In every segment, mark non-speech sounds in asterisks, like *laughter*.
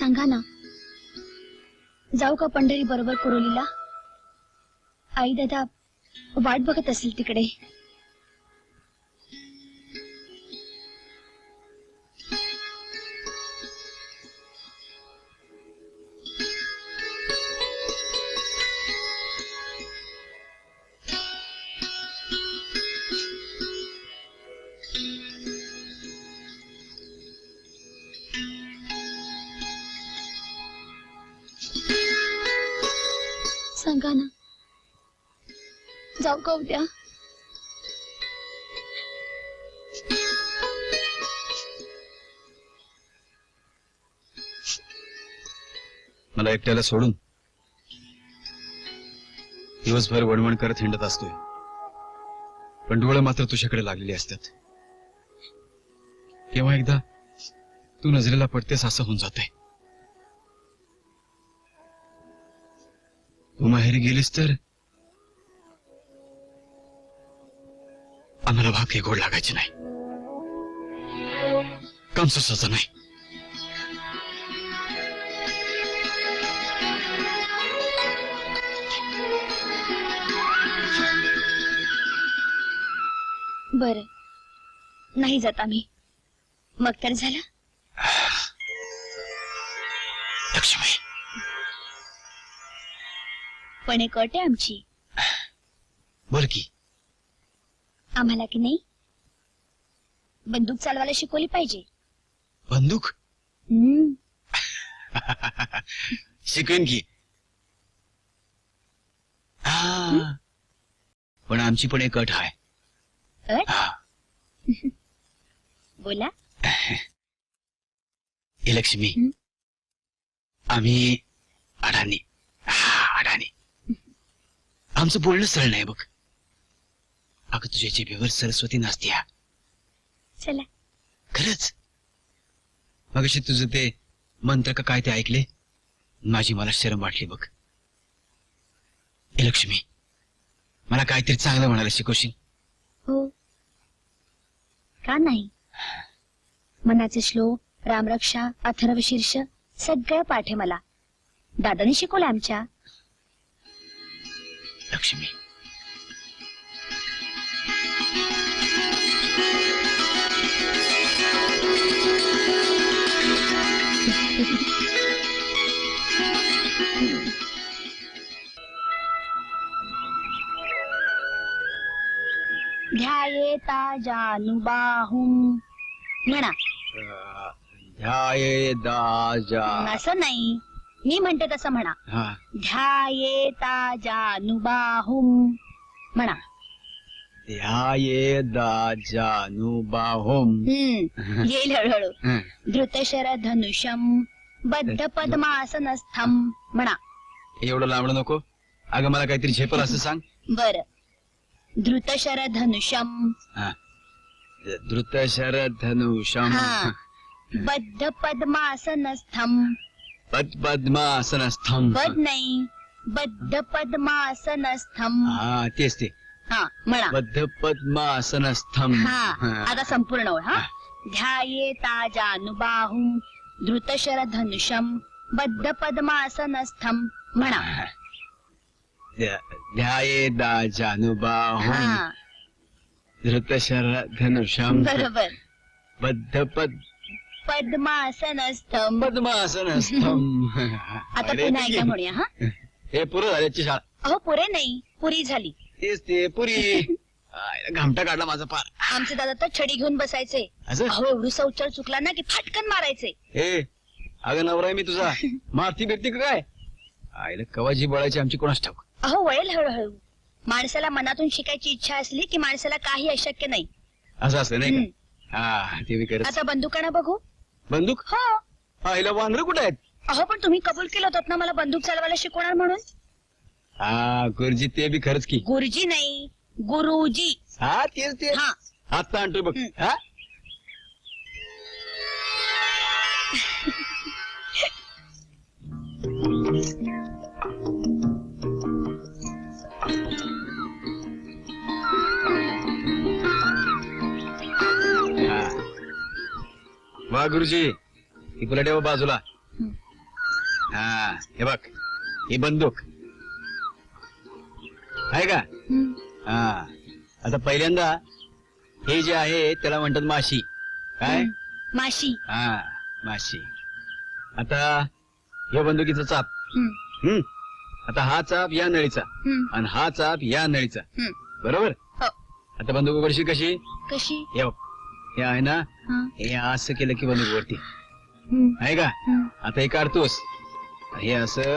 सांगा ना. जाऊ का पंढरी बरोबर कुरोलीला? आई दादा वाट बघत असेल तिकडे. सांगा ना. जाऊ का उद्या? मला एकट्याला सोडून दिवसभर वणवण करत हिंडत असतोय. पण डोळं मात्र तुझ्याकडे लागलेली असतात. केव्हा एकदा तू नजरेला पडतेस असं होऊन जाते तू माहेरी गेलीस तर? आम्हाला भाकरी गोड लागायची नाही. काम सुसाचं नाही. बर. नाही जात आम्ही. मग तर झालं. लक्ष्मी. पण एक अट आहे आमची. बोल की. आम्हाला की नाही? बंदूक चालवायला शिकवली पाहिजे. बंदूक? हम्म. शिकवेन की. हा. पण आमची पण एक अट आहे अट? हा. *laughs* बोला. हे लक्ष्मी. हं? आम्ही अडाणी. हा, अडाणी. आमचं बोलणं सरळ नाही बघ. अगं तुझ्या जिभेवर सरस्वती नाचते हा. चला. खरंच? मग तुझं ते मंत्र का काय ते ऐकले? माझी मला शरम वाटली बघ. हे लक्ष्मी मला काहीतरी चांगलं म्हणायला शिकवशील? हो. का नाही? मनाचे श्लोक रामरक्षा अथर्व शीर्ष सगळं पाठ आहे मला. दादाने शिकवलं आमच्या. लक्ष्मी ध्यायेता जानुबाहुम म्हणा ध्याये दाजा असं नाही मी म्हणते तसं म्हणा. हा. ध्यायेता जानुबाहुम म्हणा. ध्याये दाजानुबाहुम हम्म. येईल हळूहळू. धृतशर धनुषम बद्ध पद्मासनस्थम म्हणा. एवढं लांबड नको. अगं मला काहीतरी झेपल असं सांग. बर. धृतशर धनुषम धृतशर धनुषम हा. बद्ध पद्मासनस्थम पद्मासनस्थम। बद नाही बद्ध पद्मासनस्थम। हा तेच ते. हा म्हणा. बद्ध पद्मासनस्थम. हा आता संपूर्ण ओळ हा. ध्याये ताजानुबाहुम धृतशर धनुषम बद्ध पद्मासनस्थम म्हणा. ध्याये दाजानुबाहुम हा. धृतशर धनुषम बरोबर. बद्ध पद पद्मासनस्थम. पद्मासनस्थम. *laughs* आता अरे पुन्हा ते- एकदा म्हणूया हा? *laughs* हे पुरं झाल्याची शाळा. अहो पुरे नाही पुरी झाली. तेच ते पुरी. *laughs* आयला घामटा काढला माझा पार. आमचे दादा तर छडी घेऊन बसायचे. असं? अहो एवढूसा उच्चार चुकला ना की फाटकन मारायचे. ए अगं नवरा आहे मी तुझा. मारती बिरती का काय? आईला कवाची बळायची आमची कोणाच ठाऊक? अहो वळेल हळूहळू. माणसाला मनातून शिकायची इच्छा असली की माणसाला काही अशक्य नाही. असं असतं नाही हम्म. का हा ते मी करत आता बंदुकाना बघू? बंदूक? हो. आईला वानर कुठे आहेत? अहो पण तुम्ही कबूल केलं होतं ना मला बंदूक चालवायला शिकवणार म्हणून. हा गुरुजी ते बी खरंच की. गुरुजी नाही गुरुजी. हा तेच ते हा. आता आणतोय बघ. हा हा. *laughs* वा गुरुजी. ही फुलं ठेवा बाजूला. हा. हे बघ ही बंदूक. आहे का? हं. हा. आता पहिल्यांदा हे जे आहे त्याला म्हणतात माशी. काय? हं. माशी. हा माशी. आता या बंदुकीचा चाप. हं. हम्म आता हा चाप या नळीचा. हं. आणि हा चाप या नळीचा. हं. बरोबर? हो. आता बंदूक उघडशील कशी? कशी? हे बघ. हे आहे ना? हं. हे असं केलं की बंदूक वरती. आहे का. आता हे काढतोस. हे असं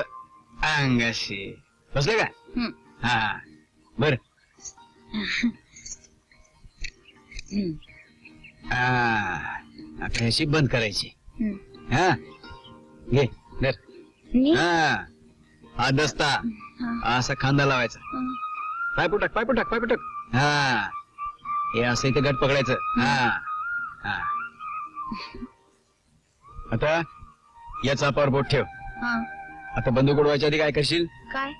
अंगाशी. बसलं का? हं. हा. बर. हं. आता ह्याशी बंद करायची. हं. हा. घे धर. मी? हा. हा दस्ता. हा. असा खांदा लावायचा. हं. पाय पुटक पाय पुटक पाय पुटक. हा. हे असं इथे गट पकडायचं. हा. हा. आता या चापावर बोट ठेव. हं. आता बंदूक उडवायच्या आधी काय करशील? काय?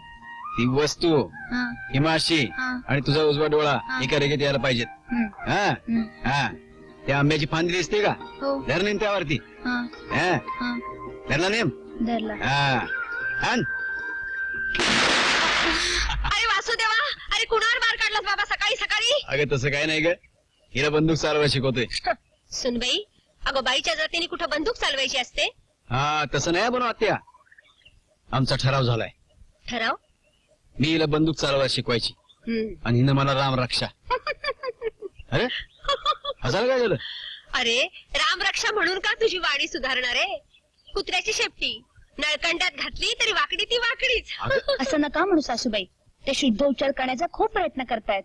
ती वस्तू हं. ही माशी हं. आणि तुझा उजवा डोळा हा. एका रेगेत यायला पाहिजेत. हं. हा. त्या आंब्याची फांदी दिसते का? हो. धर नेम त्यावरती? हं. हा? हं. धरला नेम धरला. हा. आण. अरे वासुदेवा अरे कुणावर मार काढलास बाबा? अगं तसं काय नाही ग. हिला बंदूक चालवायला शिकवतोय सुनबाई अगं बाईच्या जातीने कुठं बंदूक चालवायची असते? हा तसं नाही बनव आत्या आमचा ठराव झालाय. ठराव? मी हिला बंदूक चालवायला शिकवायची. हम्म. आणि हिनं मला राम रक्षा. अरे? हसायला काय झालं? अरे रामरक्षा म्हणून का तुझी वाणी सुधारणार आहे? कुत्र्याची शेपटी. नळकंडात घातली तरी वाकडी ती वाकडीच. अगं, असं नका म्हणू सासूबाई. ते शुद्ध उच्चार करण्याचा खूप प्रयत्न करतायत.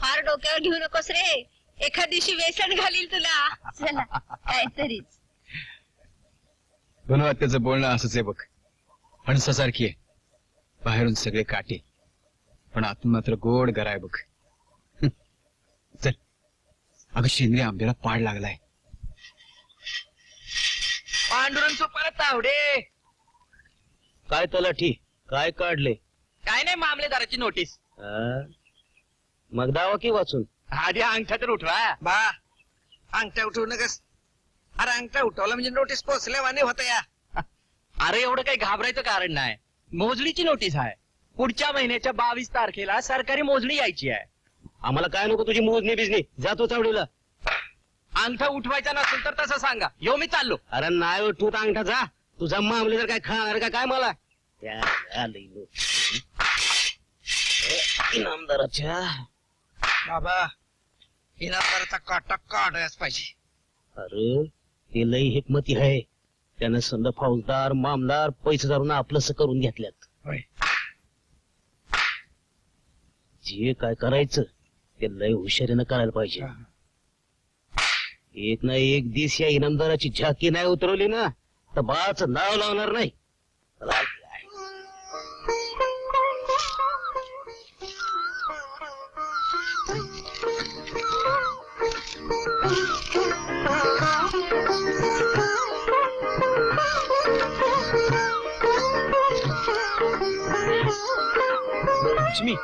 फार डोक्यावर घेऊ नकोस रे. एखाद दिवशी वेसण घालील तुला. चला काहीतरीच. दोन त्याचं बोलणं असंच आहे बघ. फणसासारखी आहे. बाहेरून सगळे काटे. पण आतून मात्र गोड गराय बघ. हं. चल. अगं शेंद्री आंब्याला पाड लागलाय. पांडुरंग सोपाला तावडे. काय तलाठी? काय काढले? काय नाही मामलेदाराची नोटीस. आ? मग दावा की वाचून? आधी अंगठा तर उठवा. बा अंगठा उठवू नकस. अरे अंगठा उठवला म्हणजे नोटीस पोचल्या वाने होत या. *laughs* अरे एवढं काही घाबरायचं कारण नाही. मोजणीची नोटीस आहे. पुढच्या महिन्याच्या बावीस तारखेला सरकारी मोजणी यायची आहे. आम्हाला काय नको तुझी मोजणी बिजणी? जातो चावडीला. अंगठा उठवायचा नसेल तर तसं सांगा. यो मी चाललो. अरे नाही तूच अंगठा जा. तुझा मामले तर काय खाणार का? काय मला? त्या. इनामदाराच्या बाबा इनामदाराचा काटा काढायच पाहिजे. अरे ते लई हिकमती आहे. त्यानं समजा फौजदार मामदार पैसे धरून आपलंस करून घेतल्यात. होय. जे काय करायचं ते लय हुशारीनं करायला पाहिजे. एक ना एक दिस या इनामदाराची झाकी नाही उतरवली ना तर बाळाचं नाव लावणार नाही. लक्ष्मी.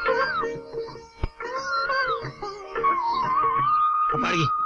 हा,